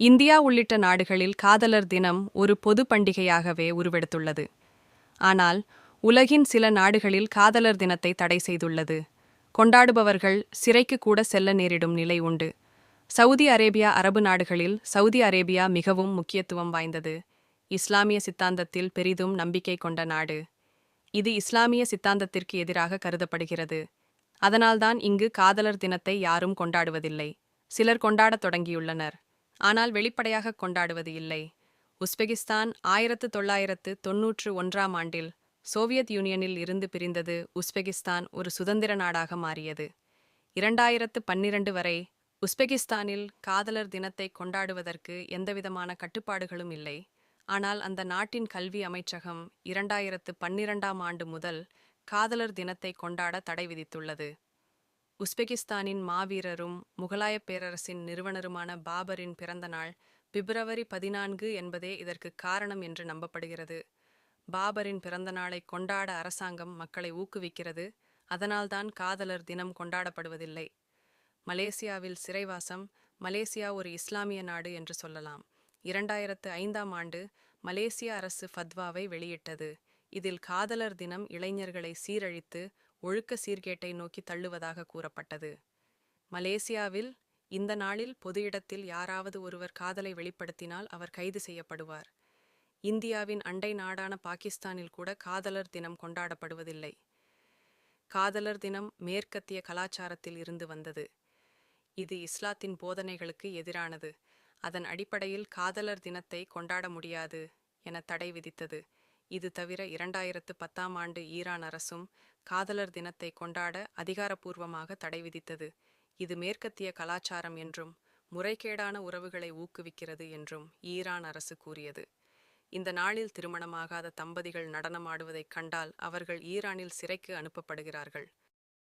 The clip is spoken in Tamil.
இந்தியா உள்ளிட்ட நாடுகளில் காதலர் தினம் ஒரு பொது பண்டிகையாகவே உருவெடுத்துள்ளது. ஆனால் உலகின் சில நாடுகளில் காதலர் தினத்தை தடை செய்துள்ளது. கொண்டாடுபவர்கள் சிறைக்கு கூட செல்ல நேரிடும் நிலை உண்டு. சவுதி அரேபியா அரபு நாடுகளில் சவுதி அரேபியா மிகவும் முக்கியத்துவம் வாய்ந்தது. இஸ்லாமிய சித்தாந்தத்தில் பெரிதும் நம்பிக்கை கொண்ட நாடு. இது இஸ்லாமிய சித்தாந்தத்திற்கு எதிராக கருதப்படுகிறது. அதனால்தான் இங்கு காதலர் தினத்தை யாரும் கொண்டாடுவதில்லை. சிலர் கொண்டாடத் தொடங்கியுள்ளனர். ஆனால் வெளிப்படையாக கொண்டாடுவது இல்லை. உஸ்பெகிஸ்தான் ஆயிரத்து தொள்ளாயிரத்து தொன்னூற்று ஒன்றாம் ஆண்டில் சோவியத் யூனியனில் இருந்து பிரிந்தது உஸ்பெகிஸ்தான் ஒரு சுதந்திர நாடாக மாறியது. இரண்டாயிரத்து பன்னிரண்டு வரை உஸ்பெகிஸ்தானில் காதலர் தினத்தை கொண்டாடுவதற்கு எந்தவிதமான கட்டுப்பாடுகளும் இல்லை. ஆனால் அந்த நாட்டின் கல்வி அமைச்சகம் இரண்டாயிரத்து பன்னிரண்டாம் ஆண்டு முதல் காதலர் தினத்தை கொண்டாட தடை விதித்துள்ளது. உஸ்பெகிஸ்தானின் மாவீரரும் முகலாயப் பேரரசின் நிறுவனருமான பாபரின் பிறந்த நாள் பிப்ரவரி பதினான்கு என்பதே இதற்கு காரணம் என்று நம்பப்படுகிறது. பாபரின் பிறந்த நாளை கொண்டாட அரசாங்கம் மக்களை ஊக்குவிக்கிறது. அதனால்தான் காதலர் தினம் கொண்டாடப்படுவதில்லை. மலேசியாவில் சிறைவாசம் மலேசியா ஒரு இஸ்லாமிய நாடு என்று சொல்லலாம். இரண்டாயிரத்து ஐந்தாம் ஆண்டு மலேசிய அரசு ஃபத்வாவை வெளியிட்டது. இதில் காதலர் தினம் இளைஞர்களை சீரழித்து ஒழுக்க சீர்கேட்டை நோக்கி தள்ளுவதாக கூறப்பட்டது. மலேசியாவில் இந்த நாளில் பொது இடத்தில் யாராவது ஒருவர் காதலை வெளிப்படுத்தினால் அவர் கைது செய்யப்படுவார். இந்தியாவின் அண்டை நாடான பாகிஸ்தானில் கூட காதலர் தினம் கொண்டாடப்படுவதில்லை. காதலர் தினம் மேற்கத்திய கலாச்சாரத்தில் இருந்து வந்தது. இது இஸ்லாத்தின் போதனைகளுக்கு எதிரானது. அதன் அடிப்படையில் காதலர் தினத்தை கொண்டாட முடியாது என தடை விதித்தது. இது தவிர இரண்டாயிரத்து பத்தாம் ஆண்டு ஈரான் அரசும் காதலர் தினத்தை கொண்டாட அதிகாரப்பூர்வமாக தடை விதித்தது. இது மேற்கத்திய கலாச்சாரம் என்றும் முறைகேடான உறவுகளை ஊக்குவிக்கிறது என்றும் ஈரான் அரசு கூறியது. இந்த நாளில் திருமணமாகாத தம்பதிகள் நடனமாடுவதைக் கண்டால் அவர்கள் ஈரானில் சிறைக்கு அனுப்பப்படுகிறார்கள்.